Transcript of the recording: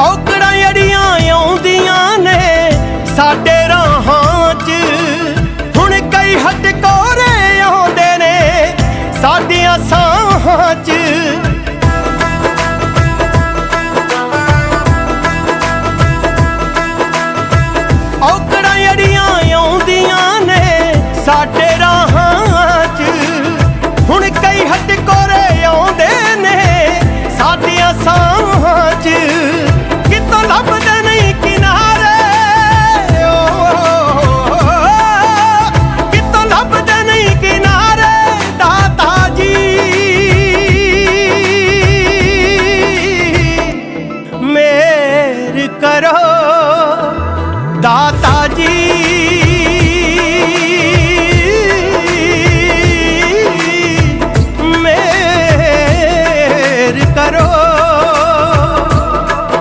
ਔਕੜਾਂ ਅੜੀਆਂ ਆਉਂਦੀਆਂ ਨੇ ਸਾਡੇ ਰਾਹਾਂ 'ਚ। ਹੁਣ ਕਈ ਹੱਡ ਕੋਰੇ ਆਉਂਦੇ ਨੇ ਸਾਡੀਆਂ ਸਾਹਾਂ 'ਚ। ਔਕੜਾਂ ਅੜੀਆਂ ਆਉਂਦੀਆਂ ਨੇ ਸਾਡੇ ਕਰੋ ਦਾਤਾ ਜੀ।